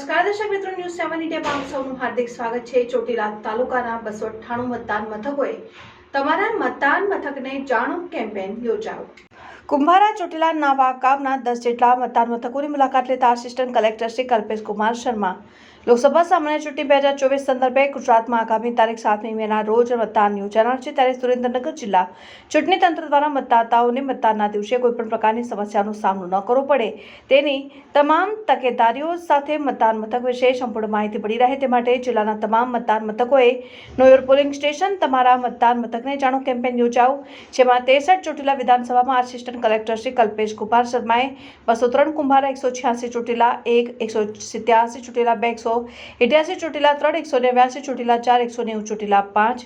સેવન ઇન્ડિયામાં આપ સૌનું હાર્દિક સ્વાગત છે. ચોટીલા તાલુકાના બસો અઠ્ઠાણું મતદાન મથકોએ તમારા મતદાન મથકને જાણો કેમ્પેન યોજાયો. કુંભારા, ચોટીલા, નાવા ગામના દસ જેટલા મતદાન મથકોની મુલાકાત લેતા આસિસ્ટન્ટ કલેક્ટર શ્રી કલ્પેશ કુમાર શર્મા લોકસભા સામાન્ય ચૂંટણી બે હજાર ચોવીસ સંદર્ભે ગુજરાતમાં આગામી તારીખ સાતમી મેના રોજ મતદાન યોજાનાર છે. ત્યારે સુરેન્દ્રનગર જિલ્લા ચૂંટણી તંત્ર દ્વારા મતદાતાઓને મતદાનના દિવસે કોઈપણ પ્રકારની સમસ્યાનો સામનો ન કરવો પડે. તેની તમામ તકેદારીઓ સાથે મતદાન મથક વિશે સંપૂર્ણ માહિતી મળી રહે તે માટે જિલ્લાના તમામ મતદાન મથકોએ નોયોર પોલિંગ સ્ટેશન, તમારા મતદાન મથકને જાણો કેમ્પેન યોજાવું જેમાં તેસઠ ચોટીલા વિધાનસભામાં આસિસ્ટન્ટ કલેક્ટર શ્રી કલ્પેશ કુમાર શર્માએ બસો ત્રણ કુંભારા, એકસો છ્યાસી ચોટીલા, એક, એકસો સિત્યાસી ચોટીલા, બે, એકસો ઇઠ્યાસી ચોટીલા ત્રણ, એકસો નેવ્યાસી ચોટીલા ચાર, એકસો નેવું ચોટીલા પાંચ,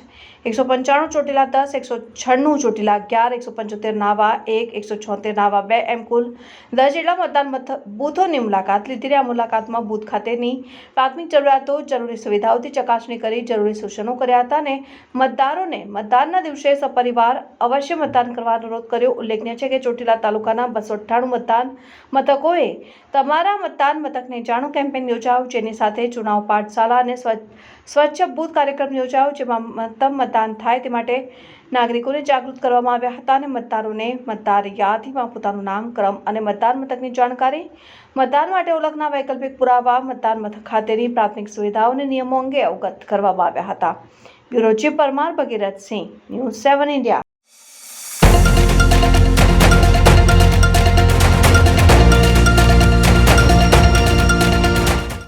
એકસો પંચાણું ચોટીલા દસ, એકસો છન્નું ચોટીલા અગિયાર, એકસો પંચોતેર નાવા એક, એકસો છોતેર નાવા બે એમ કુલ દસ જેટલા મતદાન બૂથોની મુલાકાત લીધી આ મુલાકાતમાં બૂથ ખાતેની પ્રાથમિક જરૂરિયાતો, જરૂરી સુવિધાઓથી ચકાસણી કરી, જરૂરી સૂચનો કર્યા હતા અને મતદારોને મતદાનના દિવસે સપરિવાર અવશ્ય મતદાન કરવા અનુરોધ કર્યો. ઉલ્લેખનીય છે કે ચોટીલા તાલુકાના બસો અઠ્ઠાણું મતદાન મથકોએ તમારા મતદાન મથકને જાણો કેમ્પેન યોજાયું, જેની સાથે ચુનાવ પાઠશાળા અને સ્વચ્છ બૂથ કાર્યક્રમ યોજાયો, જેમાં મતમ મતદાન થાય તે માટે નાગરિકોને જાગૃત કરવામાં આવ્યા હતા અને મતદારોને મતદાર યાદીમાં પોતાનું નામ, ક્રમ અને મતદાન મથકની જાણકારી મતદાન માટે ઓળખના વૈકલ્પિક પુરાવા મતદાન મથક ખાતેની પ્રાથમિક સુવિધાઓ અને નિયમો અંગે અવગત કરવામાં આવ્યા હતા. Bureau chief Parmar Bhagirathsinh, news seven India.